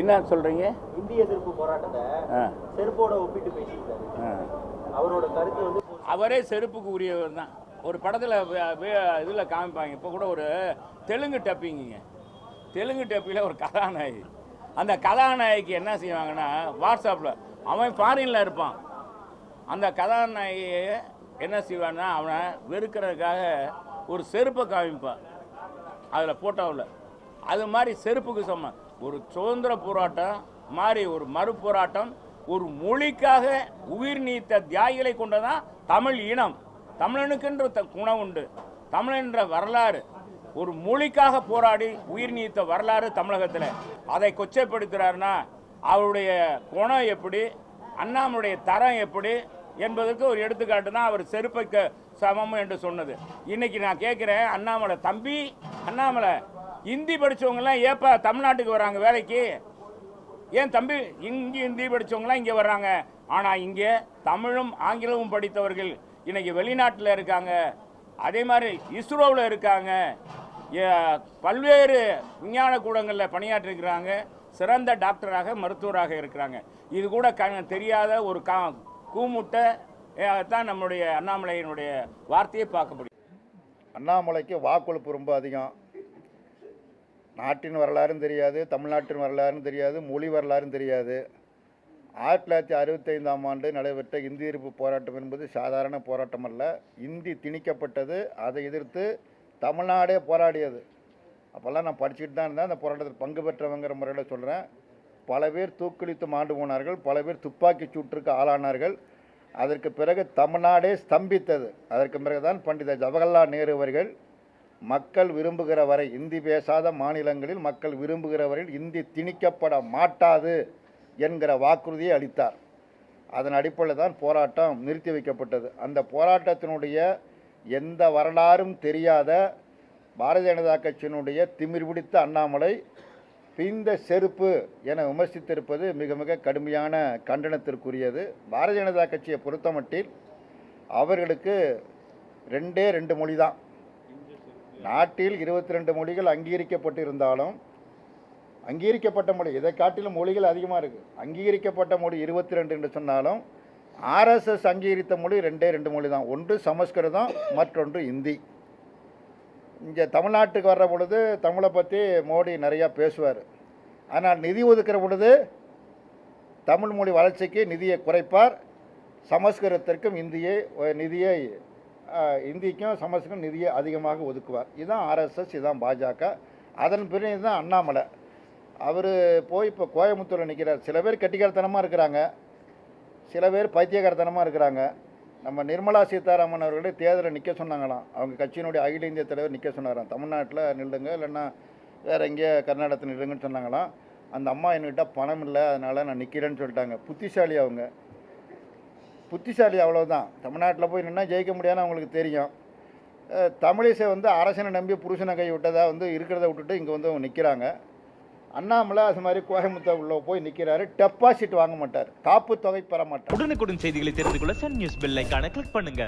என்ன சொல்கிறீங்க இந்திய எதிர்ப்பு போராட்டத்தை செருப்போட ஒப்பிட்டு பேசியிருக்காரு. அவரோட கருத்து வந்து அவரே செருப்புக்கு உரியவர் தான். ஒரு படத்தில் இதில் காமிப்பாங்க. இப்போ கூட ஒரு தெலுங்கு டப்பிங்க தெலுங்கு டப்பியில் ஒரு கதாநாயகி. அந்த கதாநாயகிக்கு என்ன செய்வாங்கன்னா வாட்ஸ்அப்பில் அவன் ஃபாரினில் இருப்பான். அந்த கதாநாயகியை என்ன செய்வான்னா அவனை வெறுக்கிறதுக்காக ஒரு செருப்பை காமிப்பான். அதில் ஃபோட்டோவில் அது மாதிரி செருப்புக்கு சமம். ஒரு சுதந்திர போராட்டம் மாதிரி ஒரு மறு போராட்டம் ஒரு மொழிக்காக உயிர் நீத்த தியாகிகளை கொண்டதான் தமிழ் இனம். தமிழனுக்கென்று குணம் உண்டு. தமிழன்ற வரலாறு. ஒரு மொழிக்காக போராடி உயிர் நீத்த வரலாறு தமிழகத்தில். அதை கொச்சைப்படுத்துகிறாருன்னா அவருடைய குணம் எப்படி? அண்ணாமுடைய தரம் எப்படி? என்பதற்கு ஒரு எடுத்துக்காட்டு தான் அவர் செருப்பைக்கு சமம் என்று சொன்னது. இன்னைக்கு நான் கேட்குறேன் அண்ணாமலை தம்பி அண்ணாமலை ஹிந்தி படித்தவங்கலாம் ஏப்பா தமிழ்நாட்டுக்கு வராங்க வேலைக்கு? ஏன் தம்பி இங்கே ஹிந்தி படித்தவங்களாம் இங்கே வர்றாங்க. ஆனால் இங்கே தமிழும் ஆங்கிலமும் படித்தவர்கள் இன்னைக்கு வெளிநாட்டில் இருக்காங்க. அதே மாதிரி இஸ்ரோவில் இருக்காங்க. பல்வேறு விஞ்ஞான கூடங்களில் பணியாற்றிருக்கிறாங்க. சிறந்த டாக்டராக மருத்துவராக இருக்கிறாங்க. இது கூட க தெரியாத ஒரு கா கூமுட்டை தான் நம்முடைய அண்ணாமலையினுடைய வார்த்தையை பார்க்க முடியும். அண்ணாமலைக்கு வாக்கொழுப்பு ரொம்ப அதிகம். நாட்டின் வரலாறும் தெரியாது தமிழ்நாட்டின் வரலாறும் தெரியாது மொழி வரலாறும் தெரியாது. ஆயிரத்தி தொள்ளாயிரத்தி அறுபத்தைந்தாம் ஆண்டு நடைபெற்ற இந்திய எதிர்ப்பு போராட்டம் என்பது சாதாரண போராட்டம் அல்ல. இந்தி திணிக்கப்பட்டது அதை எதிர்த்து தமிழ்நாடே போராடியது. அப்போல்லாம் நான் படிச்சுட்டு தான் இருந்தேன். அந்த போராட்டத்தில் பங்கு பெற்றவங்கிற முறையில் சொல்கிறேன் பல பேர் தூக்குளித்து மாண்டு போனார்கள் பல பேர் துப்பாக்கி சூற்றுக்கு ஆளானார்கள். அதற்கு பிறகு தமிழ்நாடே ஸ்தம்பித்தது. அதற்கு பிறகுதான் பண்டித ஜவஹர்லால் நேரு அவர்கள் மக்கள் விரும்புகிற வரை இந்தி பேசாத மாநிலங்களில் மக்கள் விரும்புகிற வரையில் இந்தி திணிக்கப்பட மாட்டாது என்கிற வாக்குறுதியை அளித்தார். அதன் அடிப்படையில் தான் போராட்டம் நிறுத்தி வைக்கப்பட்டது. அந்த போராட்டத்தினுடைய எந்த வரலாறும் தெரியாத பாரதிய ஜனதா கட்சியினுடைய திமிர் பிடித்த அண்ணாமலை பிந்த செருப்பு என விமர்சித்திருப்பது மிக மிக கடுமையான கண்டனத்திற்குரியது. பாரதிய ஜனதா கட்சியை பொறுத்தமட்டில் அவர்களுக்கு ரெண்டே ரெண்டு மொழி தான் நாட்டில் இருபத்தி ரெண்டு மொழிகள் அங்கீகரிக்கப்பட்டிருந்தாலும் அங்கீகரிக்கப்பட்ட மொழி இதை காட்டிலும் மொழிகள் அதிகமாக இருக்குது அங்கீகரிக்கப்பட்ட மொழி இருபத்தி ரெண்டு என்று சொன்னாலும் ஆர்எஸ்எஸ் அங்கீகரித்த மொழி ரெண்டே ரெண்டு மொழி தான் ஒன்று சமஸ்கிருதம் மற்றொன்று இந்தி. இங்கே தமிழ்நாட்டுக்கு வர்ற பொழுது தமிழை பற்றி மோடி நிறையா பேசுவார். ஆனால் நிதி ஒதுக்கிற பொழுது தமிழ் மொழி வளர்ச்சிக்கு நிதியை குறைப்பார். சமஸ்கிருதத்திற்கும் இந்தியை நிதியை இந்திக்கும் சமஸ்கிருதம் நிதியை அதிகமாக ஒதுக்குவார். இதுதான் ஆர்எஸ்எஸ் இதுதான் பாஜக. அதன் பிறகு தான் அண்ணாமலை. அவர் போய் இப்போ கோயம்புத்தூரில் நிற்கிறார் சில பேர் கெட்டிக்காரத்தனமாக இருக்கிறாங்க. சில பேர் பைத்தியகாரத்தனமாக இருக்கிறாங்க. நம்ம நிர்மலா சீதாராமன் அவர்களே தேர்தலில் நிற்க சொன்னாங்களாம். அவங்க கட்சியினுடைய அகில இந்திய தலைவர் நிற்க சொன்னாராம். தமிழ்நாட்டில் நில்லுங்க இல்லைன்னா வேறு எங்கேயோ கர்நாடகத்தில் நில்லுங்கன்னு சொன்னாங்களாம். அந்த அம்மா என்கிட்ட பணம் இல்லை அதனால் நான் நிற்கிறேன்னு சொல்லிட்டாங்க. புத்திசாலி அவங்க. புத்திசாலி அவ்வளோதான் தமிழ்நாட்டில் போய் நின்னா ஜெயிக்க முடியாதுன்னு அவங்களுக்கு தெரியும். தமிழிசை வந்து அரசனை நம்பி புருஷனை கை விட்டதாக வந்து இருக்கிறத விட்டுட்டு இங்கே வந்து அவங்க நிற்கிறாங்க அண்ணாமலை அது மாதிரி கோயம்புத்தூர் உள்ள போய் நிற்கிறாரு டெபாசிட் வாங்க மாட்டார். காப்பு தொகை பெற மாட்டார். உடனுக்குடன் செய்திகளை தெரிந்து கொள்ள சன் நியூஸ் பெல் ஐக்கான கிளிக் பண்ணுங்க.